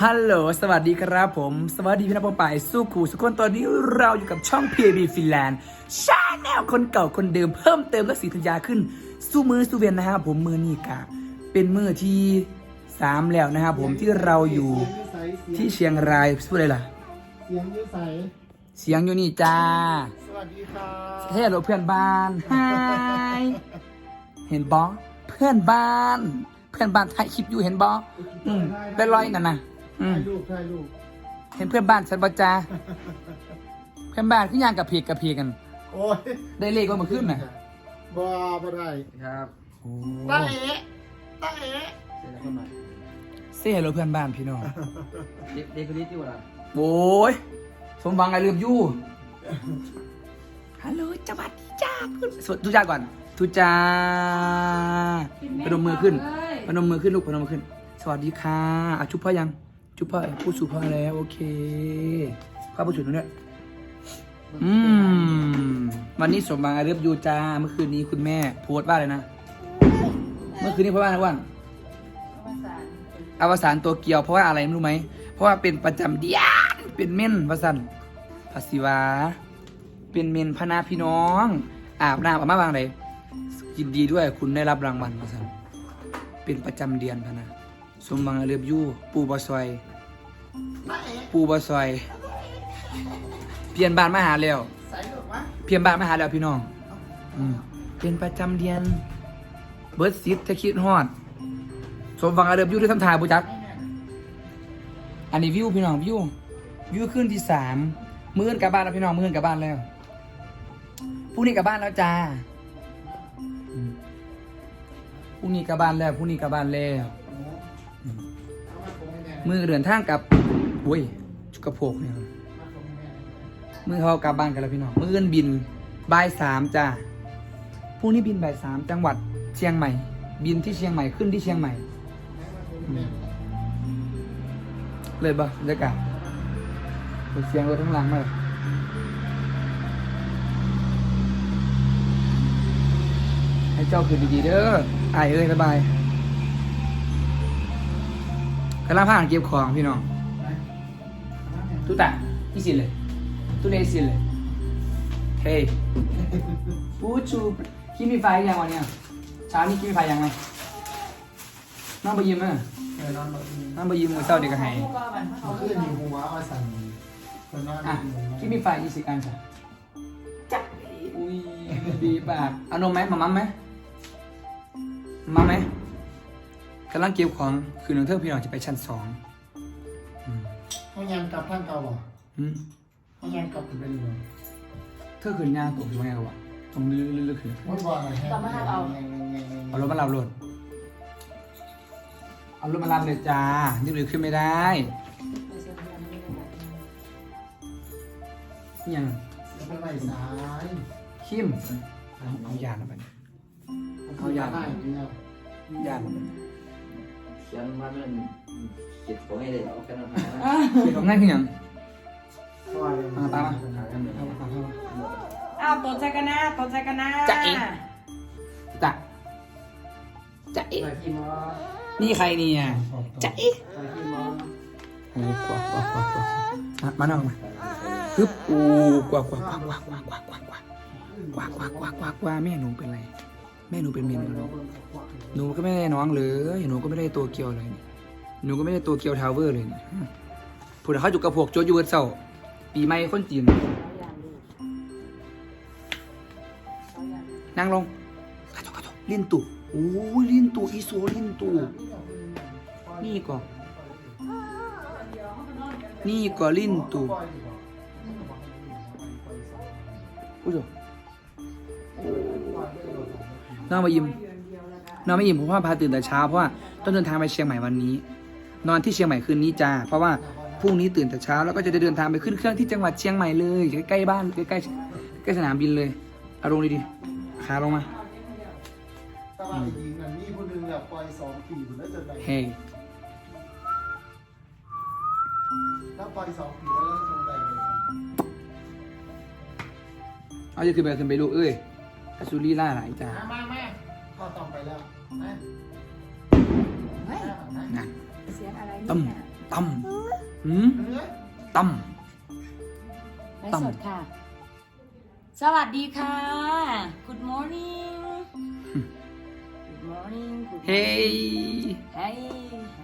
ฮัลโหล สวัสดีครับผม สวัสดีพี่น้องปองป่ายสู้ขู่สุกคนตอนนี้เราอยู่กับช่อง PAB Finland ชาแนลคนเก่าคนเดิมเพิ่มเติมและสีธัญญาขึ้น สู้มือสู้เวียนนะครับผมมือนี่กะเป็นมือที่สามแล้วนะครับผมที่เราอยู่ที่เชียงรายพูดอะไรล่ะ เสียงยืดใสเสียงอยู่นี่จ้าสวัสดีค่ะเฮ้ยโหลเพื่อนบ้านไฮเห็นบอเพื่อนบ้าน เพื่อนบ้านถ่ายคลิปอยู่เห็นบออืมเป็นรอยนั่นนะ อืม ถ่ายรูปถ่ายรูปเห็นเพื่อนบ้านฉันบอจ้าเพื่อนบ้านขึ้นยางกับเพกกับเพกัน โอ้ยได้เลขว่ามาขึ้นน่ะบ่บ่ได้ครับโอ้ตาเอ๋ตาเอ๋เสร็จแล้วคนใหม่เซ่โหลเพื่อนบ้านพี่น้องเด็กเด็กคนนี้ที่ว่าโอ้ยสมหวังไอเลือบยู่ฮัลโหลสวัสดีจ้าพูดสวัสดีทุจ้าก่อนทุจ้าพนมมือขึ้นพนมมือขึ้นลูกพนมมือขึ้น สวัสดีค่ะอะชุบพ่อยัง ชุบพ่อพูดสู่พ่อแล้วโอเคพ่อพูดสู่ตรงเนี้ยอืม วันนี้สมหวังไอเลือบยูจ้าเมื่อคืนนี้คุณแม่โพสต์ว่าอะไรนะ เมื่อคืนนี้โพสต์ว่าอะไรว่านอวสานตัวเกียวเพราะว่าอะไรไม่รู้ไหม เพราะว่าเป็นประจำเดียนเป็นเม่นพระสันภาษีวา เป็นเมนพนาพี่น้อง อาบน้ำอาบมาบางไหนยินดีด้วยคุณได้รับรางวัลพระสันเป็นประจำเดือนพะนะ สมบังเรือบยู่ปูบอซอยตาเอ๋ปูบอซอยเพียนบ้านมาหาแล้วใส่ลูกวะเพียนบ้านมาหาแล้วพี่น้องอืมเป็นประจำเดือน เบิร์ดซิดจะคิดฮอด สมบังเรือบยู่ด้วยทำทายบุจัก อันนี้วิวพี่น้องวิววิวขึ้นที่สามมื้อนกลับบ้านแล้วพี่น้องมื้อนกลับบ้านแล้วพรุ่งนี้กลับบ้านแล้วจ้าอืมพรุ่งนี้กลับบ้านแล้วพรุ่งนี้กลับบ้านแล้วเอา มาผมให้แม่มือเดินทางกลับโอ้ยชุกกระโพกเนี่ยมาผมให้แม่มือเขากลับบ้านกันแล้วพี่น้องมื้ออนบินบ่ายสามจ้าพรุ่งนี้บินบ่ายสามจังหวัดเชียงใหม่ บินที่เชียงใหม่ขึ้นที่เชียงใหม่แม่เลยปะบรรยากาศเปิดเสียงรถทั้างหลังเลยให้เจ้าคืนดีๆเด้ออายเอ้ยสบายำลังพากันเก็บของพี่น้องตุ๊ตะอีสิเลยตุ๊เนสิเลยเฮ้ยปูชูคิดมีไฟยังวันเนี้ยเช้านี้คิดมีไฟยังไงน้องไปยิ้มอะเออนอนแบบนี้น้องไปยิ้มมือเศร้าเด็กก็ให้เขาขึ้นอยู่หัวเอาสั่นคนนอนอะคิดมีไฟอีสิกันจ้ะจักอุ้ยดีปากเอานมไหมมามัมไหมมาไหม กำลังเก็บของคืนนึงเธอพี่น้องจะไปชั้นสองอืมเขายังกลับท่านเก่าบ่อืมเขายังกลับเป็นอยู่เธอคืนย่างตกอยู่ไงวะตรงลึกๆๆขึ้นมันบ่อะไรแฮะเอารถมารับรถเอารถมารับเลยจ้านี่เลยขึ้นไม่ได้นี่ยังจะเป็นไหวสายคิมเอาเอายาแล้วไปเนี่ยเอาอย่างได้เดียวยาเขียนมาเรื่องเก็บของให้เลยเอาแค่นั้นนะเก็บของง่ายขึ้นยังเพราะว่ามาตามมาหากันเลยเอามาเอามาอ้าวตดใจกันนะตดใจกันนะจะเอ๊ะจะจะเอ๊ะใส่ที่มอนี่ใครเนี่ยจะเอ๊ะใส่ที่มอโอ้กว่ากว่ากว่ากว่ามามานั่งมาฮึบอูกว่ากว่ากว่ากว่ากว่ากว่ากว่ากว่ากว่ากว่ากว่ากว่ากว่าแม่หนูเป็นไร แม่หนูเป็นเมนเหรอหนูก็ไม่ได้น้องเลยหนูก็ไม่ได้ตัวเกียวเลยนี่หนูก็ไม่ได้ตัวเกียวทาวเวอร์เลยนี่ผู้ใดเขาจุกกระพวกโจยูเวิร์ดเศร้าปีใหม่คนจีนนั่งลงกระจกกระจกลิ้นตู่โอ้ยลิ้นตู่อีโซลิ้นตู่นี่ก็นี่ก็ลิ้นตู่อุ้ย น้องมายิ้มน้องไม่ยิ้มเพราะว่าพาตื่นแต่เช้าเพราะว่าต้องเดินทางไปเชียงใหม่วันนี้ นอนที่เชียงใหม่คืนนี้จ้าเพราะว่าพรุ่งนี้ตื่นแต่เช้าแล้วก็จะได้เดินทางไปขึ้นเครื่องที่จังหวัดเชียงใหม่เลยใกล้ๆบ้านใกล้ๆใกล้สนามบินเลยเอาลงดีๆขาลงมาตลาดหญิงนั่นมีคนหนึงเนี่ยปล่อยสองปีคนนั้นจะได้เฮ้ยถ้าปล่อยสองปีแล้วจะทำได้เลยครับเอาจะขึ้นไปขึ้นไปลูกเอ้ย อสุรีล่าหลายจ้ามามามาข้อต่อไปแล้วนะเฮ้ยนะเสียงอะไรตึ้มเนี่ยตั้มหืมเนื้อตั้มไลฟ์สดค่ะ สวัสดีค่ะ Good morning Good morning Good เฮ้ย Hey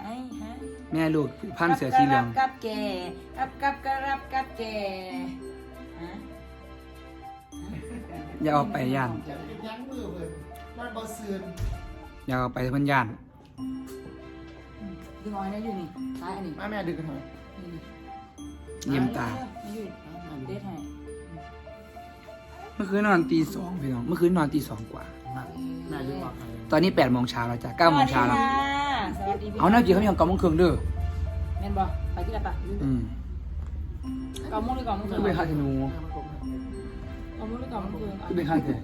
Hey Hey แม่ลูกพันเสือสีเหลือง กับแกกับกับกระรับกับแกฮะ อย่าเอาไปย่านอย่าไปยั้งมือเพิ่นมันบ่เสื่อมอย่าเอาไปเพันย่านดึงออยนะอยู่นี่ซ้ายอันนี้มาแม่ดึกกันหน่อยนี่นี่เยี่ยมตา ไม่อยู่อะเด็ดให้เมื่อคืนนอนตีสองพี่น้อง เมื่อคืนนอนตีสองกว่า มาแม่ดึกออกให้ตอนนี้แปดโมงเช้าแล้วจ้ะเก้าโมงเช้าแล้วสวัสดีค่ะสวัสดีพี่เอาหน้ากี่เขายังเก้าโมงครึ่งเด้อแม่นบ่ไปที่ไหนปะอืมเกามุ้งหรือเกามุ้งคือเป็นข้าวธนูเกามุ้งหรือ เกามุ้งคือคือเป็นข้าวแต่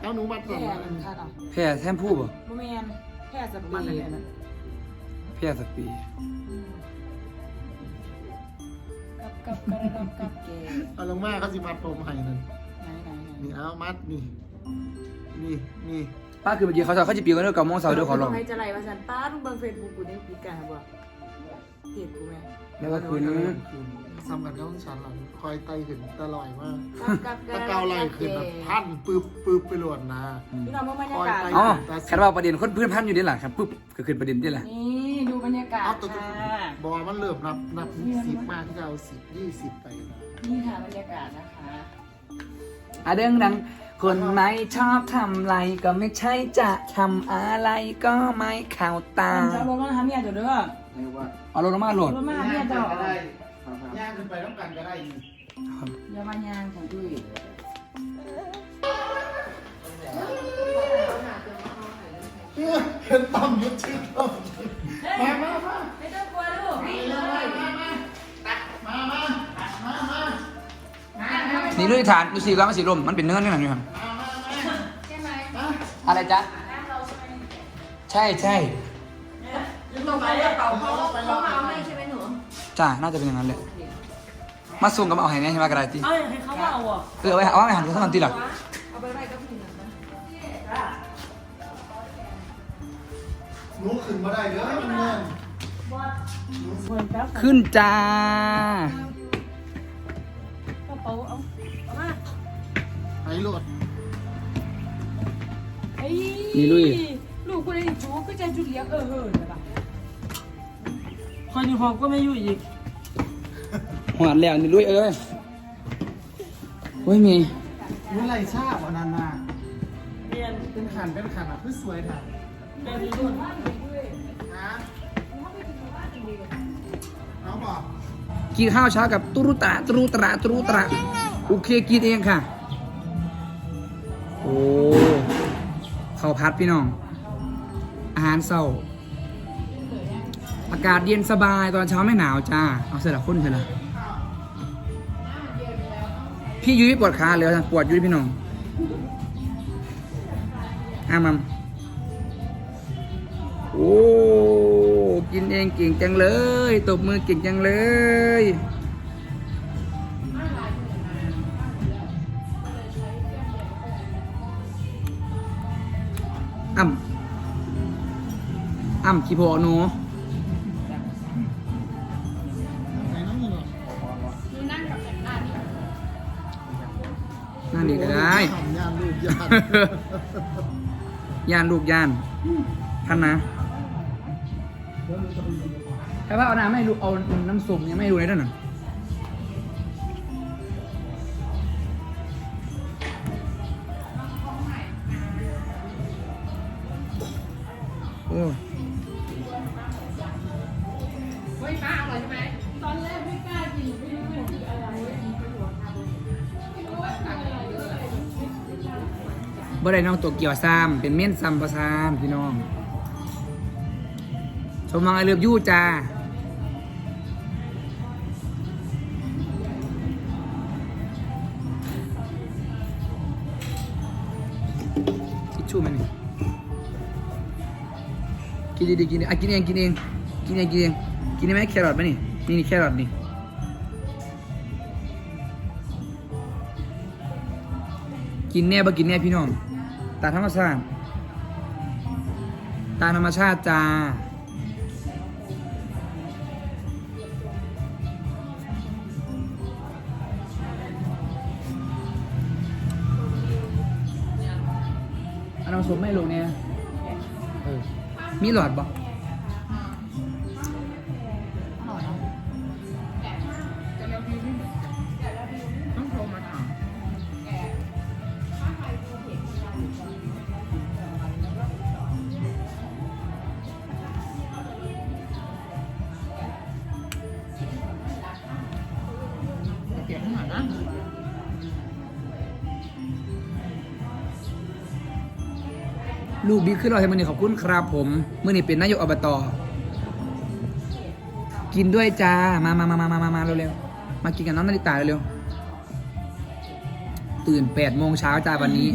เอาหนูมาแพร่ส่งค่ะต่อแพร่แทมผู้บ่บ่แม่นแพร่สปีมันดแน่นะแพร่สปีกับกับกระรับกับแกเอาลงมาเขาสิมัดผมให้นั่นไหนไหนไหนนี่เอามัดนี่นี่นี่ป้าคือเมื่อกี้เขาจะเขาจะปีกันเด้อเก้าโมงเช้าเด้อขอลองใครจะไล่ว่าสันป้าต้องเบิ่งเฟซบุ๊กกูนี่ปีกันบ่เพจกูแม่แล้วก็คืน ซ้ำกันก็ต้องชันหลังคอยไต่ขึ้นตลอยมากกับกับกตะระเการับไหลกับขึ้นแกแบบพันปึ๊บปึ๊บไปหลวนนะ พี่น้องว่าบรรยากาศอ๋อแค่ว่าประเด็นคนพื้นพันอยู่นี่แหละครับปุ๊บก็คือประเด็นนี่แหละนี่ดูบรรยากาศเอาตัวค่ะบอมันเริ่มนับนับสิบมาที่จะเอาสิบยี่สิบไปนะนี่ค่ะบรรยากาศนะคะอะเด้งดังคนไม่ชอบทำไรก็ไม่ใช่จะทำอะไรก็ไม่เข้าตามันจะลงมาทำเนี่ยเดี๋ยวเด้อเรียกว่าเอาลงมาโหลดลงมาเนี่ยเจ้า ก็ได้ครับครับย่างขึ้นไปต้องกันก็ได้อีกอย่ามายางของดุ้ยเห็นต่ำยุดชื่อต่ำมามามาไม่ต้องกลัวลูกนี่เลยมามามามามานี่ด้วยฐานดูสิว่ามันสีลมมันเป็นเนื้อนี่หนังอยู่ครับใช่ไหมอะไรจ๊ะ ใช่ใช่ลงไปแล้วเต่าเขาเขามาเอา จ้าน่าจะเป็นอย่างนั้นเลยมาส่งกับเอาให้เนี่ยใช่ไหมกระไรตีเอาอย่างให้เขามาเอาอะเออเอาไว้เอาไว้หันเขาทำตีหรอเอาไปไว้กับพี่นะหนูขึ้นมาได้เด้อมันเงินคนแป๊บขึ้นจ้ากระเป๋าเอาเอามาไอ้โหลดไอ้นี่ลุยลูกคนนี้จูก็จะจุดเลี้ยงเออเฮ้ยใช่ปะ คนอยู่ห้องก็ไม่อยู่อีกหวานแล้วนี่ลุยเอ้ยโอ้ยมีเมื่อไรชาบอันนั้นน่ะเรียนเป็นขันเป็นขันอะคือสวยถ่ายเป็นรุ่นฮะเอาบอกกินข้าวเช้ากับตุรุตะตุรุตระตุรุตระโอเคกินเองค่ะ โอ้ข้าวพัดพี่น้อง อาหารเศร้าอากาศเย็นสบายตอนเช้าไม่หนาวจ้า เอาเสร็จแล้วคนเถอะนะพี่ยุ้ยปวดขาเหลือปวดยุ้ยพี่น้องอามัมโอ้กินเองเก่งจังเลยตบมือเก่งจังเลยอ่ำอ่ำขี้โพหนู ย่านย่านลูกย่านท่านนะแค่ว่าเอาน้ำไม่รู้เอาน้ำส้มยังไม่รู้เลยด้วยน่ะ บ่ได้น้องตัวเกี่ยวซ้ำเป็นเม่นซ้ำประซ้ำพี่น้องสมวังไอเลือบยู่จ้าทิชชู่มันนี่กินดีๆกินดีอะกินเองกินเองกินเองกินเองกินได้ไหมแครอทไหมนี่นี่นี่แครอทนี่กินแน่บ่กินแน่พี่น้อง ตาธรรมชาติ ตามธรรมชาติจ้าอันน้ำซุปไม่ลงเนี่ยมีหลอดบ่ ลูกบิ๊กขึ้นรอยให้มือนี่ขอบคุณครับผมมือนี่เป็นนายกอบตกินด้วยจ้า มามามามามามามาเร็วๆมากินกับน้องนาฬิตาเร็วๆตื่นแปดโมงเช้าจ้าวันนี้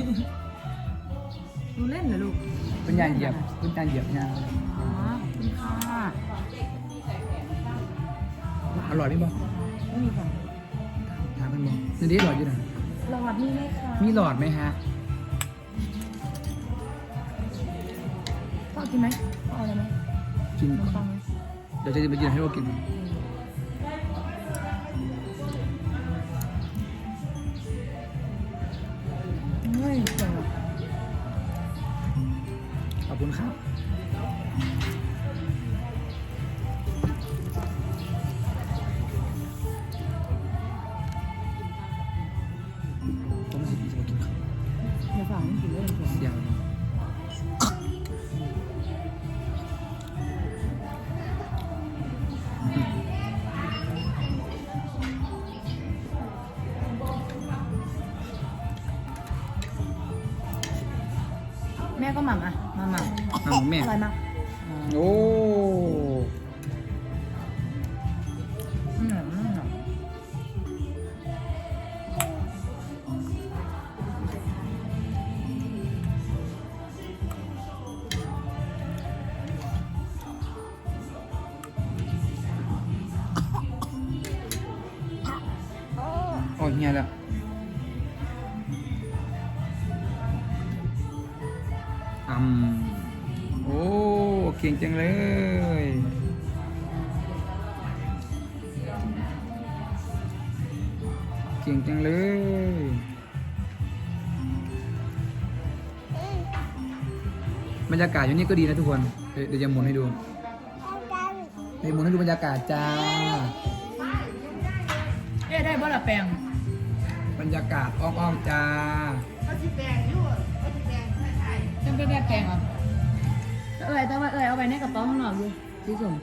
ดูเล่นเหรอลูกคุณยายเหยียบคุณยายเหยียบยางอ๋อคุณค่ะอร่อยไหมบอไม่มีค่ะถามกันบอนี่ดีหลอดอยู่นะหลอดนี่ไหมคะมีหลอดไหมฮะ กินไหมพ่อเอาอะไรไหมกินขนมปังไหมเดี๋ยวจะไปยืนให้เรากิน ก็หม่ำอะมาหม่ำอ้าวแม่ อร่อยมาก โอ้อื บรรยากาศอยู่นี่ก็ดีนะทุกคนเดี๋ยวเดี๋ยวจะหมุนให้ดูเดี๋ยวหมุนให้ดูบรรยากาศจ้า เอ๊ะได้บ่ละแปลงบรรยากาศอ้อมๆจ้ายังไม่ได้แปลงอะเอ้ยแต่ว่าเอ้ยเอาไปในกระเป๋าข้างนอกดูสีส้ม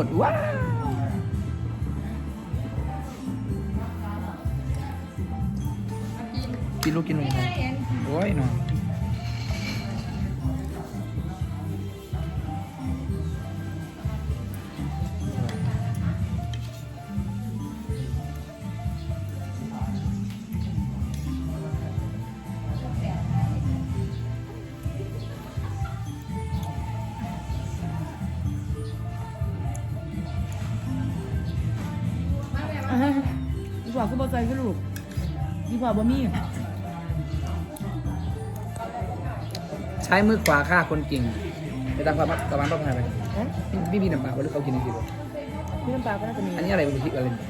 ข้าวโพดว้า ดีกว่าก็บอใจก็ลูกดีกว่าบ่มีใช้มือขวาฆ่าคนเก่งไปตามความตะวันรอบพายไปเอ๊ะพี่พี่น้ำปลาหรือเขากินอะไรกินพี่น้ำปลาก็น่าจะมีอันนี้อะไรเป็นพริกอะไรเนี่ย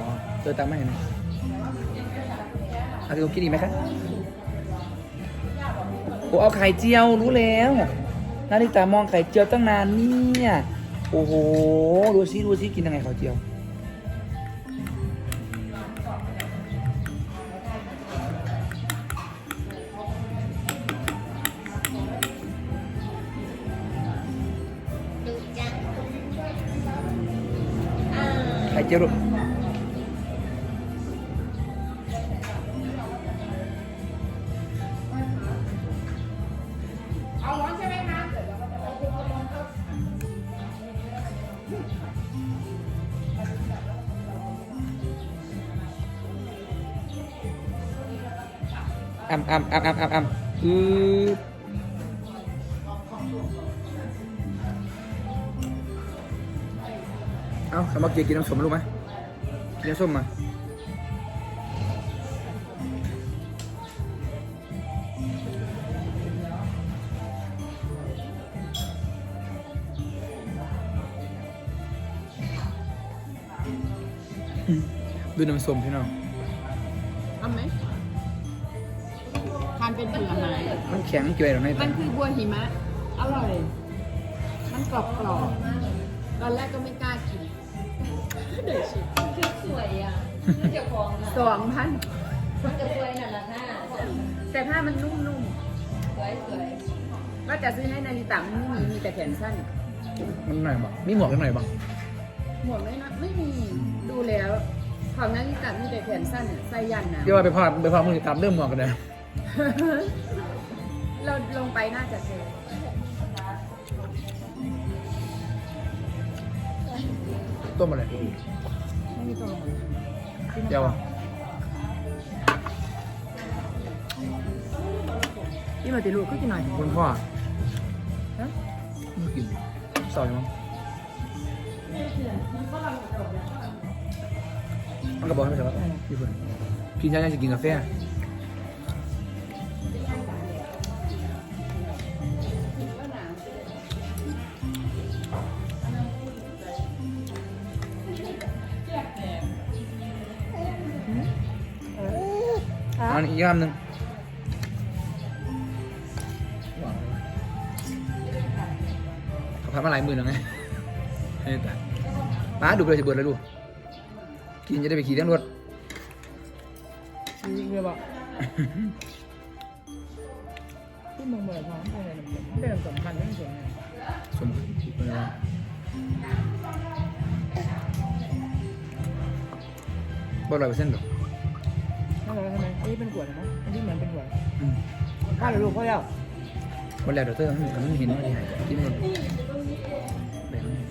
อ๋อเจอตังค์ไหมนะเอาดูคิดดีไหมคะโอ้เอาไข่เจียวรู้แล้วนาฬิตามองไข่เจียวตั้งนานเนี่ย โอ้โห ดูซิดูซิกินยังไงไข่เจียว เจียวลูกอาร้อนใช่ไหมคะอ่ำอ่ำอ่ำอ่ำอ่ำอ่ำอือ เมื่อกียกินน้ำส้มรู้ไหมกินน้ำส้มมาดูน้ำส้มพี่น้องทำไหมทานเป็นผลไม้มันแข็งเกลียวหรือไม่มันคือบัวหิมะ อร่อย มันกรอบกรอบตอนแรกก็ไม่กล้า กินเดี๋ยวชิมคือสวยอะคือเจ้าของอะสองพันมันจะสวยนั่นแหละหน้าแต่ผ้ามันนุ่มสวยสวยๆว่าจะซื้อให้นาริตะมันไม่มีมีแต่แขนสั้น มันหน่อยบ้างมีหมวกกันหน่อยบ้างหมวกไม่นะไม่มีดูแล้วของนาริตะมีแต่แขนสั้นอะใส่ยันนะ เดี๋ยวว่าไปพอดไปพอดมือตามเรื่องหมวกกันเลยเราลงไปน่าจะเจอ ต้มอะไรไม่มีตัวลงเดี๋ยวนี่มาติลูกก็กินหน่อยคุณพ่อฮะไม่กินสอยมั้งมันก็บอกให้ไม่ใช่ว่าพี่เพื่อนกินยายังจะกินกาแฟ นอีกคำหนึ่งเขาพัดมาหลายหมื่นแล้วไงเฮ้ยแต่ป้าดูไปเลยสิเบิร์ดเลยลูกกินจะได้ไปขี่ทั้งรถจริงเลยบอกที่มึงบอกท้องเป็นอะไรเป็นสำคัญเรื่องสวยงามสมเป็นไงบ่ร้อยเปอร์เซ็นต์หรอก เป็นขวดนะอันนี้เหมือนเป็นขวดอืมถ้าเราลูกเขาแล้ววันแรกเดี๋ยวเธอมันมันเห็นว่าที่ไหนที่นู่นแบบนี้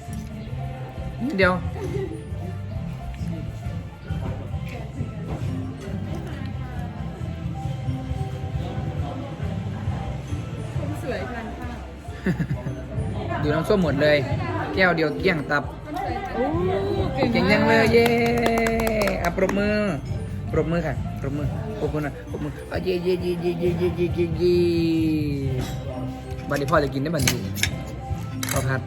นิดเดียวสวยทานข้าวดูน้ำส้มหมดเลย แก้วเดียวเกลี้ยงตับ โอ้เก่งยังเลย เย้อะปรบมือ ปรบมือค่ะปรบมือปรบมือนะปรบมือเย่เย่เย่เย่เย่เย่เย่เย่เย่บัดนี้พ่อจะกินได้บัดนี้ข้าวผัด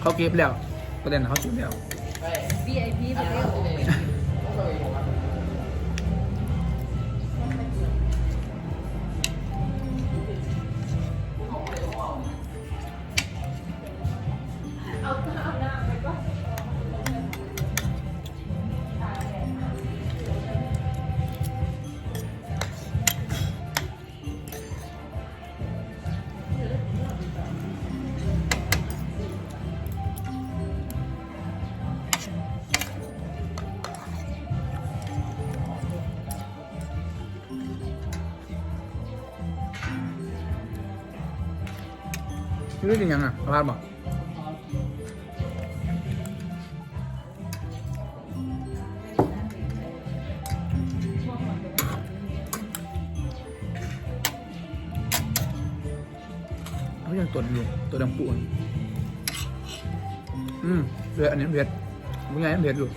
เขาเก็บแล้วประเด็นเขาจุดแล้ว VIP ไปเร็ว รู้จริงยังอะพาดบอกเขายังตัวอยู่ตัวดำปูนอืมเผ็ดอันนี้เผ็ดมึงไงเผ็ดอยู่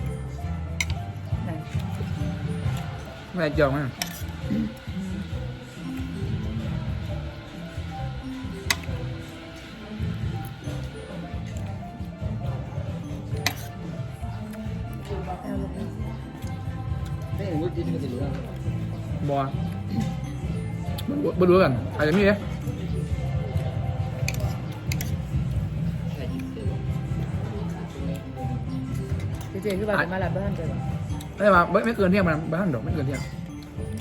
ไม่ได้เจียวมั้ง ไม่เห็นรู้จริงก็สิรู้แล้วบอมันบ่รู้กันอาจจะมีเนี่ยแค่ยิ้มเตือนเจ๊คือแบบมาหลับบ้านเจ๊ไม่ได้มาไม่ไม่เกินเที่ยงมันบ้านดอกไม่เกินเที่ยง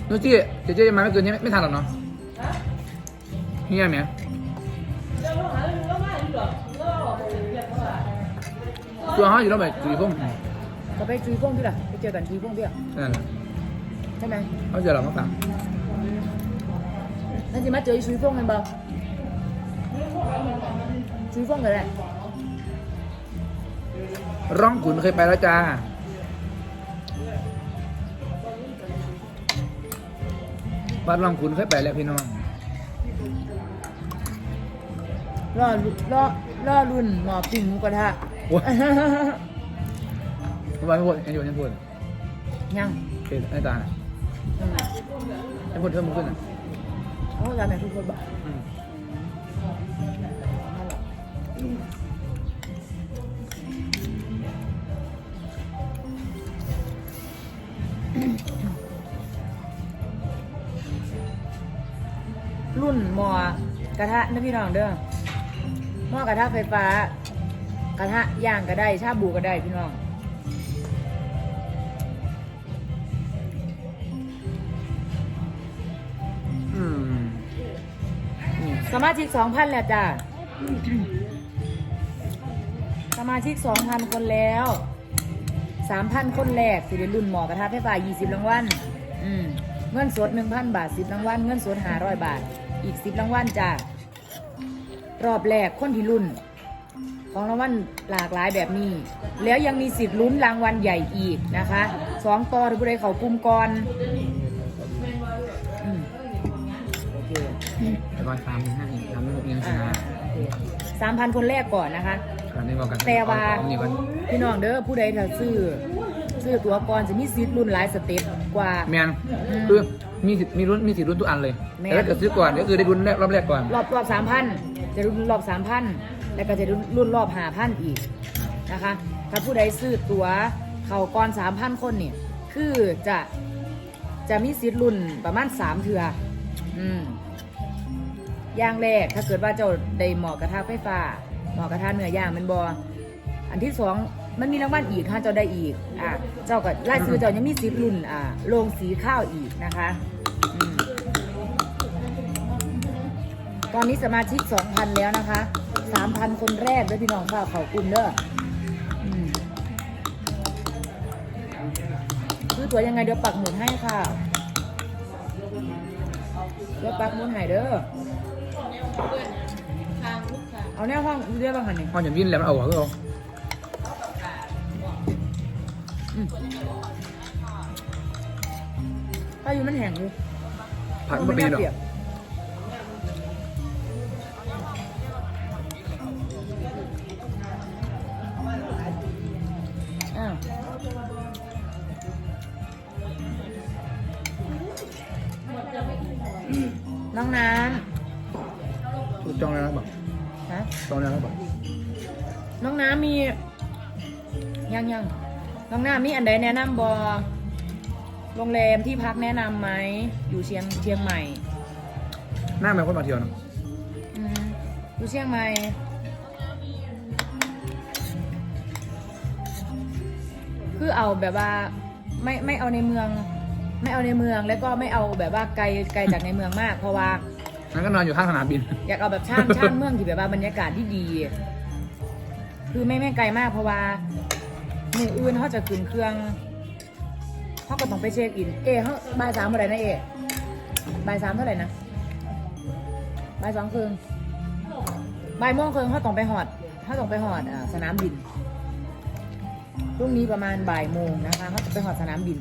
นูจี้เจ๊เจ๊มาไม่เกินเที่ยงไม่ไม่ทันหรอกเนาะเฮียเนี่ยตัวเขาอยู่แล้วแบบจุยพุ่มก็ไปจุยพงพี่ล่ะไปเจอกันจุยพงพี่อะนั่นแหละ ใช่ไหมเขาจะหลับมาฟังนั่นสิมาเจอจุยพงกันบ่จุยพงกันแหละร้องขุนเคยไปแล้วจ้าบ้านร้องขุนเคยไปแล้วพี่น้องรอรอรอรุ่นหมอปิ่งหมูกระทะโอ้ยทำไมไม่พูดไอ้โยนยังพูดยังเป็นไอ้ตา ไอ้พูดเพิ่มขึ้นอะโอ้ร้านไหนทุกคนบอกอืมรุ่นหมอกระทะนะพี่น้องเด้อหม้อกระทะไฟฟ้า กระทะย่างก็ได้ ชาบูก็ได้พี่น้อง สมาชิกสองพันแล้วจ้ะ สมาชิกสองพันคนแล้วสามพันคนแรกสิได้รุ่นหมอกระทะไฟฟ้ายี่สิบรางวัลอืมเงินสดหนึ่งพันบาทสิบรางวัลเงินสดห้าร้อยบาท อีกสิบรางวัลจ้ะรอบแรกคนที่รุ่น ของรางวัลหลากหลายแบบนี้ แล้วยังมีสิทธิ์ลุ้นรางวัลใหญ่อีกนะคะสองต่อที่ผู้ใดเขากลุ่มก่อน ก็สามห้าสามหกยังชนะสามพันคนแรกก่อนนะคะอันนี้บอกกันแต่ว่าเอนี่ก่อนพี่น้องเด้อผู้ใดถ้าซื้อ ซื้อตัวก่อนจะมีสิทธิ์รุ่นหลายสเต็ปกว่า แมนอืมคือมีสิทธิ์มีรุ่นมีสิทธิ์รุ่นทุกอันเลยแม่น แต่ถ้าเกิดซื้อก่อนก็คือได้รุ่นแรกรอบแรกก่อนรอบรอบสามพันจะรุ่นรอบสามพันแล้วก็จะรุ่นรุ่นรอบห้าพันอีกนะคะ ถ้าผู้ใดซื้อตัวเขาก่อนสามพันคนเนี่ยคือจะจะมีสิทธิ์รุ่นประมาณสามเถื่ออืมอ ย่างแรก ถ้าเกิดว่าเจ้าได้หมอกระทะไฟฟ้าหมอกระทะเนื้อย่างมันบออันที่สองมันมีรางวัลอีกถ้าเจ้าได้อีกอะเจ้าก็ไล่ซื้อเจ้ายังมีสิทธิ์รุ่นอ่าโรงสีข้าวอีกนะคะอตอนนี้สมาชิก2,000แล้วนะคะ3,000คนแรกด้วยพี่น้องค่ะเขากลุ่มเด้อซื้อตัวยังไงเดี๋ยวปักหมุดให้ค่ะ เดี๋ยวปักหมุดให้เด้อ ทางลูกค้าเอาแนวห้องเรียกว่าหันนี่พออย่างวิ่นแล้วมันเอาหัวก็เอาถ้าอยู่มันแห้งอยู่ผัดมันเป็นหรอกเปียกอ้าวน้องน้ จองแล้วนะบอกำฮะจองแล้วนะบอกน้องน้ำมียังยังน้องน้ำมีอันใดแนะนำบอโรงแรมที่พักแนะนำไหมอยู่เชียงเชียงใหม่ หน้าแมวคนมาเที่ยวนะอืมอยู่เชียงใหม่ คือเอาแบบว่าไม่ไม่เอาในเมือง ไม่เอาในเมืองแล้วก็ไม่เอาแบบว่าไกลไกลจากในเมืองมาก เพราะว่า นั่นก็นอนอยู่ข้างสนามบิน อยากเอาแบบช่างช่างเมืองที่แบบว่าบรรยากาศที่ดี คือไม่ไม่ไกลมากเพราะว่ามืออื่นเขาจะขึ้นเครื่องเขาก็ต้องไปเช็คอิน เอเขาบ่ายสามเท่าไหร่นะเอบ่ายสามเท่าไหร่นะบ่ายสองครึ่งบ่ายโมงครึ่งเขาต้องไปหอดเขาต้องไปหอดสนามบินพรุ่งนี้ประมาณบ่ายโมงนะคะเขาจะไปหอดสนามบิน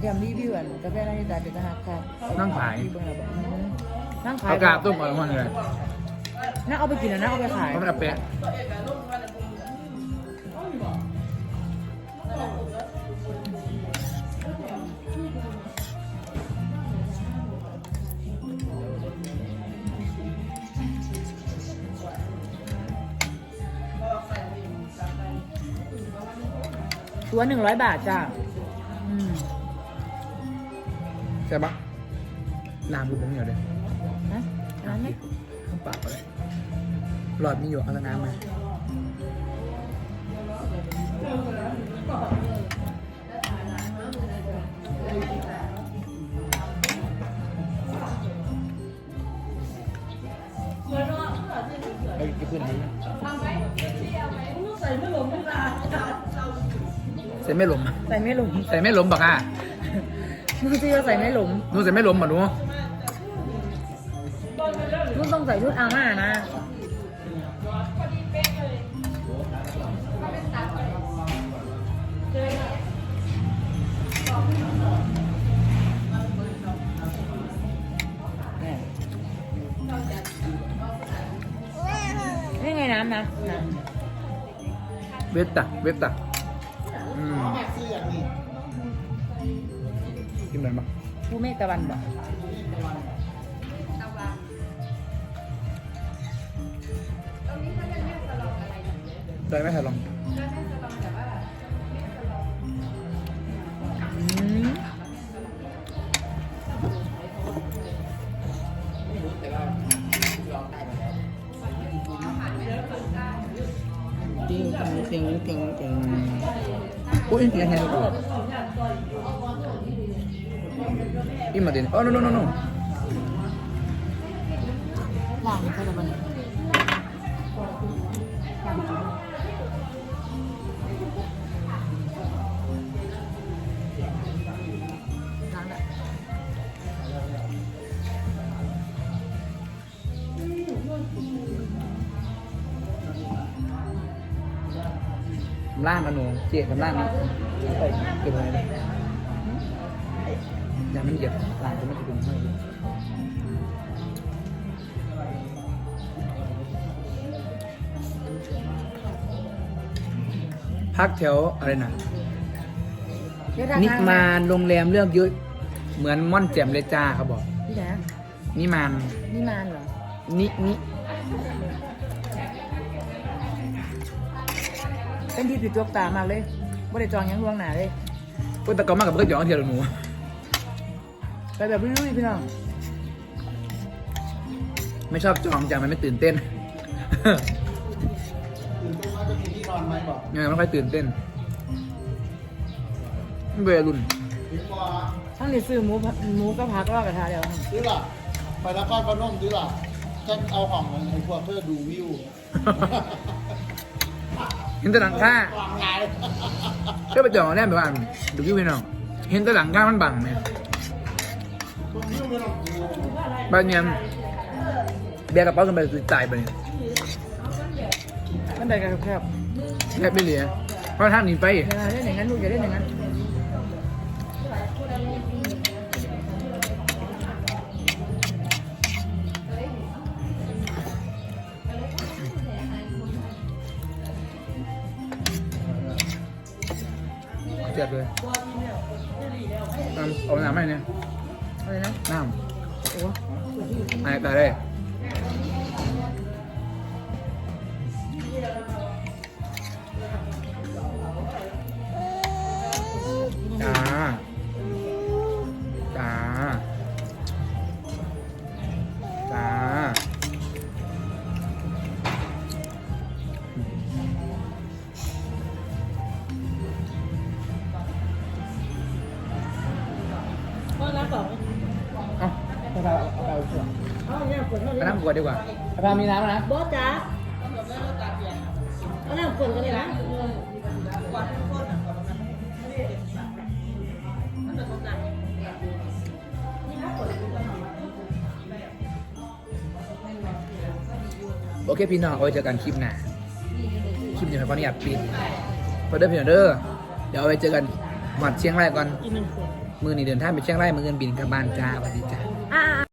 มันจำรีวิวอะกาแฟนาฬิกาเด็กหักค่ะนั่งขายเบิ่งแล้วบอกอืมนั่งขายเอากาบต้มก่อนมันเลยน่าเอาไปกินนะน่าเอาไปขายเพราะมันเอาแปะตัวหนึ่งร้อยบาทจ้ะ ใช่ปะน้ำดูผมเหนียวเลยนะร้านไหมข้างปากก็เลยหลอดมีอยู่ข้างน้ำไหมไอ้ที่ขึ้นนี้ใส่ไม่หลมใส่ไม่หลมใส่ไม่หลมใส่ไม่หลมบักอะ มึงจะใส่ไม่หลมหนูใส่ไม่หลมบ่หนูมึงต้องใส่ชุดอาม่านะ นี่ไงน้ำนะน้ำ เวตตาเวตตา กินอะไรบ้างผู้เมฆตะวันบอกตะวันตรงนี้เขาจะเรียกสลองอะไรนะได้ไหมถ่ายลองก็ได้สลองแต่ว่าไม่สลองอืมไม่รู้แต่ว่าลองได้มาแล้วติ้งติ้งติ้งติ้งโอ้ยยังไงลูกอิ่ มมาดิโอ้ no no no no ล่างนี่เขาจะมั นล้างได้ล่างกันหนูเจี๊ยบล่างนี่ไปเก็บไว้เลยอย่ามันเหยียบล่างจะไม่ถึงให้พักแถวอะไรนะเดี๋ยวทางนิทางมานโรงแรมเลือกเยอะเหมือนม่อนแจ่มเลยจ้าเขาบอกที่ไหนนิมานนี่มานเหรอนินิเป็นที่ผิดตัวตามากเลยไม่ได้จองหยังล่วงหน้าเลยก็ตะกอนมากกับเพื่อนหยองเทียร์หนู ไปแบบลุยๆพี่น้อง ไม่ชอบจองจ้ะมันไม่ตื่นเต้นตื่นเต้นว่าจะมีที่นอนไหมบอกยังไม่ค่อยตื่นเต้นเวรุ่นหรือว่าทั้งนี้ซื้อหมูผัดหมูก็พักรอบกระทะเดียวซื้อหล่ะไปนครพนมซื้อหล่ะฉันเอาของไอ้พวกเพื่อดูวิวเห็นแต่หลังค่า วางลาย ก็ไปจองแน่แบบว่าดูพี่พี่น้อง เห็นแต่หลังค่ามันบังไหม บ้านเนี่ยเบียร์กระเป๋ากันไปจ่ายไปเนี่ยมันได้กันแคบแทบไม่เหลือเพราะท่านหนีไปๆอย่าเล่นอย่างนั้นลูกอย่าเล่นอย่างนั้น วดเท่าไปนี้น้ำขวดดีกว่าไปพามีน้ำนะ บอสจ๋าเอาน้ำขวดกันเลยนะโอเคพี่น้องเอาไว้เจอกันคลิปหน้าคลิปนี้ผมขออนุญาตปิดไปเด้อพี่น้องเด้อเดี๋ยวเอาไว้เจอกันหวัดเชียงรายก่อน อีกหนึ่งขวด มือนี่เดินทางไปเชียงรายมือเงินบินกลับบ้านจ้าสวัสดีจ้า